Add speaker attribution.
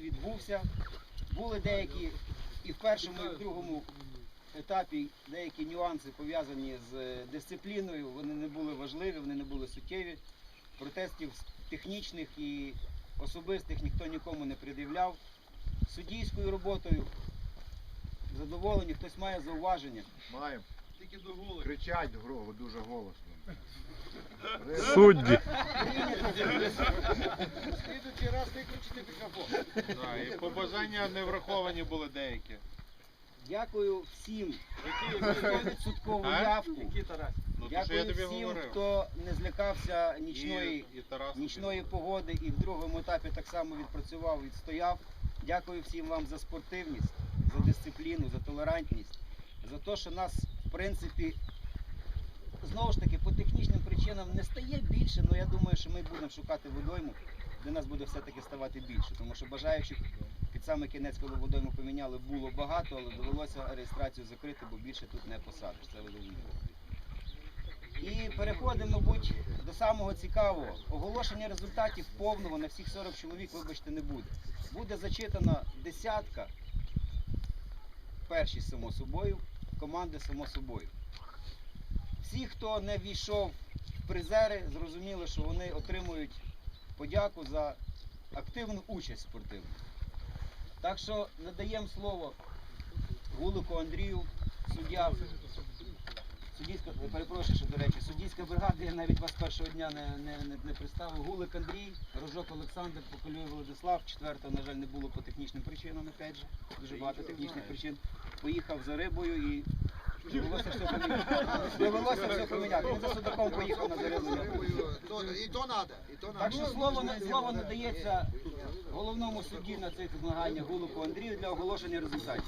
Speaker 1: відбувся. Були деякі і в першому, і в другому етапі деякі нюанси пов'язані з е, дисципліною. Вони не були важливі, вони не були суттєві. Протестів технічних і особистих ніхто нікому не пред'являв. Суддійською роботою задоволені, хтось має зауваження.
Speaker 2: Маємо.
Speaker 3: Тільки до голови.
Speaker 2: Кричать гро- дуже голосно.
Speaker 4: Судді.
Speaker 3: Слідуючий раз виключити мікрофон.
Speaker 5: Да, і побажання не враховані були деякі.
Speaker 1: Дякую всім
Speaker 5: Які?
Speaker 1: за 100%
Speaker 5: А?
Speaker 1: явку.
Speaker 5: Ну, то, що я
Speaker 1: Дякую
Speaker 5: тобі
Speaker 1: всім,
Speaker 5: говорив.
Speaker 1: хто не злякався нічної,
Speaker 5: І, і Тарас
Speaker 1: нічної погоди і в другому етапі так само відпрацював, відстояв. Дякую всім вам за спортивність, за дисципліну, за толерантність, за те, що нас, в принципі, знову ж таки, по технічним причинам не стає більше, але я думаю, що ми будемо шукати водойму, де нас буде все-таки ставати більше. Тому що бажаючих під саме кінець, коли водойму поміняли, було багато, але довелося реєстрацію закрити, бо більше тут не посадиш. Це ви. І переходимо, мабуть, до самого цікавого. Оголошення результатів повного на всіх 40 чоловік, вибачте, не буде. Буде зачитана десятка, перші само собою, команди само собою. Всі, хто не війшов в призери, зрозуміли, що вони отримують подяку за активну участь спортивну. Так що надаємо слово Гулику Андрію, суддя Суддійська, перепрошую, що, до речі, суддійська бригада, я навіть вас першого дня не, не, не, не представив. Гулик Андрій, Рожок Олександр, Поколюй Владислав. Четвертого, на жаль, не було по технічним причинам, опять же. Дуже багато технічних причин. Поїхав за рибою і довелося все поміняти. Довелося все поміняти. Він за судаком поїхав на.
Speaker 3: То- І то і то
Speaker 1: Так що слово, слово надається головному судді на цих змаганнях Гулуку Андрію для оголошення результатів.